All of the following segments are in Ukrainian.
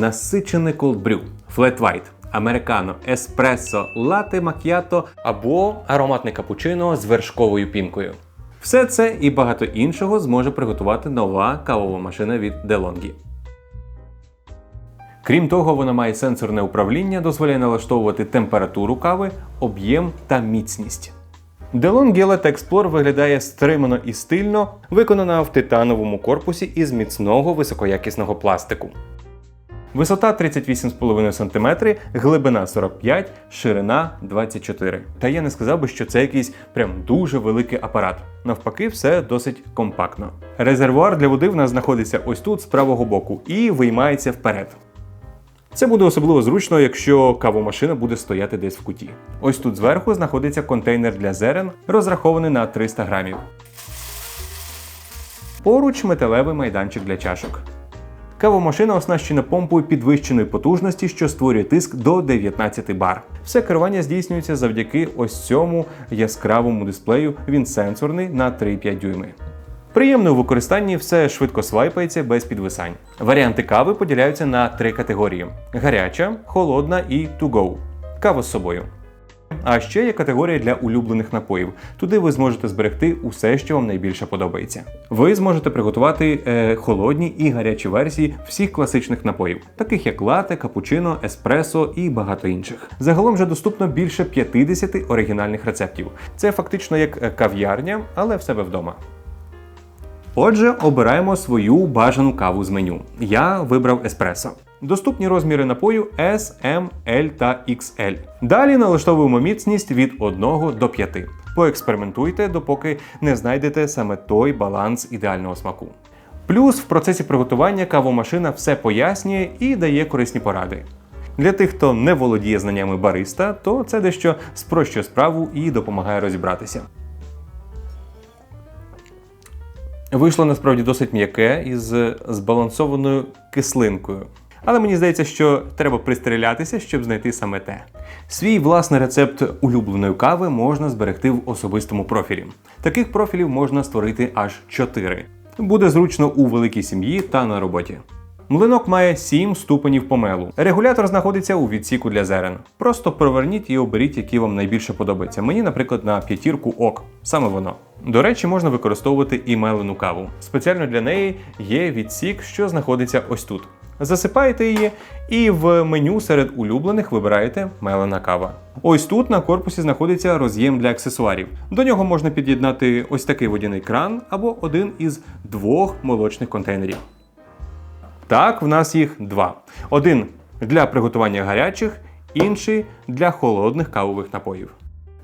насичене flat white, американо, еспресо, лате макіато або ароматне капучино з вершковою пінкою. Все це і багато іншого зможе приготувати нова кавова машина від DeLonghi. Крім того, вона має сенсорне управління, дозволяє налаштовувати температуру кави, об'єм та міцність. DeLonghi Elite Explorer виглядає стримано і стильно, виконана в титановому корпусі із міцного високоякісного пластику. Висота 38,5 см, глибина 45, ширина 24. Та я не сказав би, що це якийсь прям дуже великий апарат. Навпаки, все досить компактно. Резервуар для води в нас знаходиться ось тут з правого боку і виймається вперед. Це буде особливо зручно, якщо кавомашина буде стояти десь в куті. Ось тут зверху знаходиться контейнер для зерен, розрахований на 300 грамів. Поруч металевий майданчик для чашок. Кавомашина оснащена помпою підвищеної потужності, що створює тиск до 19 бар. Все керування здійснюється завдяки ось цьому яскравому дисплею. Він сенсорний на 3,5 дюйми. Приємно у використанні все швидко свайпається без підвисань. Варіанти кави поділяються на три категорії: гаряча, холодна і to go. Кава з собою. А ще є категорія для улюблених напоїв. Туди ви зможете зберегти усе, що вам найбільше подобається. Ви зможете приготувати е, холодні і гарячі версії всіх класичних напоїв, таких як лате, капучино, еспресо і багато інших. Загалом вже доступно більше 50 оригінальних рецептів. Це фактично як е, кав'ярня, але в себе вдома. Отже, обираємо свою бажану каву з меню. Я вибрав еспресо. Доступні розміри напою S, M, L та XL. Далі налаштовуємо міцність від 1 до 5. Поекспериментуйте, допоки не знайдете саме той баланс ідеального смаку. Плюс в процесі приготування кавомашина все пояснює і дає корисні поради. Для тих, хто не володіє знаннями бариста, то це дещо спрощує справу і допомагає розібратися. Вийшло насправді досить м'яке із збалансованою кислинкою. Але мені здається, що треба пристрілятися, щоб знайти саме те. Свій власний рецепт улюбленої кави можна зберегти в особистому профілі. Таких профілів можна створити аж 4. Буде зручно у великій сім'ї та на роботі. Млинок має 7 ступенів помелу. Регулятор знаходиться у відсіку для зерен. Просто проверніть і оберіть, які вам найбільше подобається. Мені, наприклад, на п'ятірку ок. Саме воно. До речі, можна використовувати і мелену каву. Спеціально для неї є відсік, що знаходиться ось тут. Засипаєте її, і в меню серед улюблених вибираєте мелена кава. Ось тут на корпусі знаходиться роз'єм для аксесуарів. До нього можна під'єднати ось такий водяний кран або один із двох молочних контейнерів. Так, в нас їх два: один для приготування гарячих, інший для холодних кавових напоїв.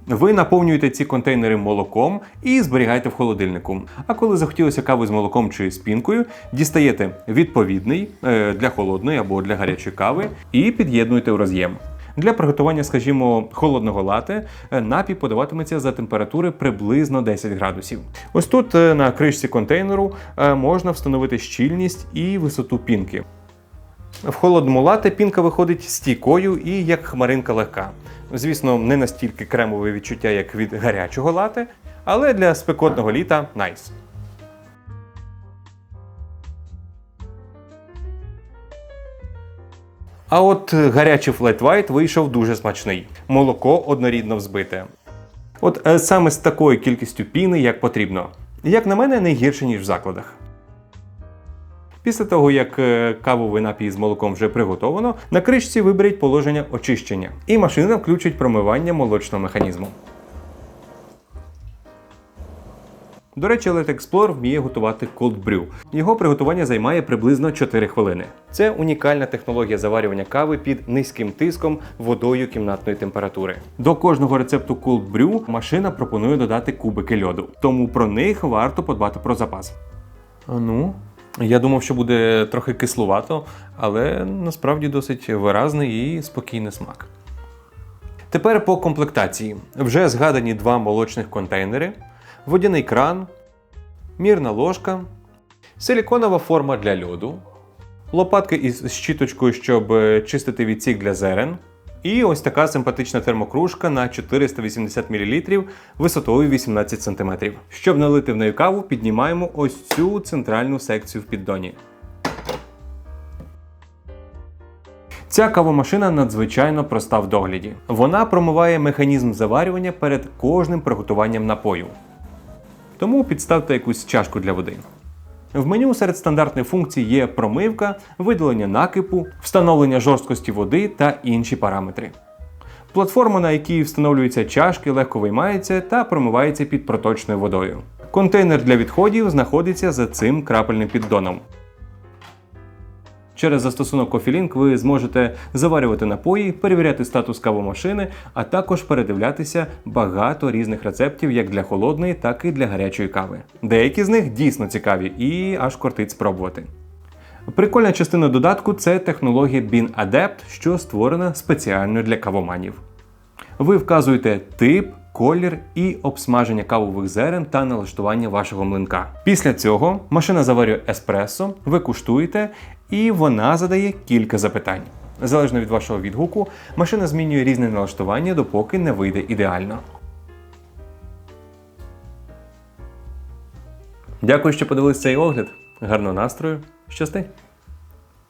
Ви наповнюєте ці контейнери молоком і зберігаєте в холодильнику. А коли захотілося кави з молоком чи з пінкою, дістаєте відповідний е, для холодної або для гарячої кави і під'єднуєте в роз'єм. Для приготування, скажімо, холодного лате е, напій подаватиметься за температури приблизно 10 градусів. Ось тут е, на кришці контейнеру можна встановити щільність і висоту пінки. В холодному лате пінка виходить стійкою і як хмаринка легка. Звісно, не настільки кремове відчуття, як від гарячого лате, але для спекотного літа найс. А от гарячий флет white вийшов дуже смачний. Молоко однорідно взбите. От е, саме з такою кількістю піни, як потрібно. Як на мене, не гірше, ніж в закладах. Після того, як е, кавовий напій з молоком вже приготовано, на кришці виберіть положення очищення, і машина включить промивання молочного механізму. До речі, LED Explorer вміє готувати cold brew. Його приготування займає приблизно 4 хвилини. Це унікальна технологія заварювання кави під низьким тиском водою кімнатної температури. До кожного рецепту cold brew машина пропонує додати кубики льоду, тому про них варто подбати про запас. А ну, я думав, що буде трохи кислувато, але насправді досить виразний і спокійний смак. Тепер по комплектації. Вже згадані два молочних контейнери, водяний кран, мірна ложка, силіконова форма для льоду, лопатки із щіточкою, щоб чистити відсік для зерен. І ось така симпатична термокружка на 480 мл висотою 18 см. Щоб налити в неї каву, піднімаємо ось цю центральну секцію в піддоні. Ця кавомашина надзвичайно проста в догляді. Вона промиває механізм заварювання перед кожним приготуванням напою. Тому підставте якусь чашку для води. В меню серед стандартних функцій є промивка, видалення накипу, встановлення жорсткості води та інші параметри. Платформа, на якій встановлюються чашки, легко виймається та промивається під проточною водою. Контейнер для відходів знаходиться за цим крапельним піддоном. Через застосунок CoffeeLink ви зможете заварювати напої, перевіряти статус кавомашини, а також передивлятися багато різних рецептів як для холодної, так і для гарячої кави. Деякі з них дійсно цікаві і аж кортить спробувати. Прикольна частина додатку це технологія Bean Adept, що створена спеціально для кавоманів. Ви вказуєте тип, колір і обсмаження кавових зерен та налаштування вашого млинка. Після цього машина заварює еспресо, ви куштуєте, і вона задає кілька запитань. Залежно від вашого відгуку, машина змінює різне налаштування, допоки не вийде ідеально. Дякую, що подивилися цей огляд. Гарного настрою. Щасти!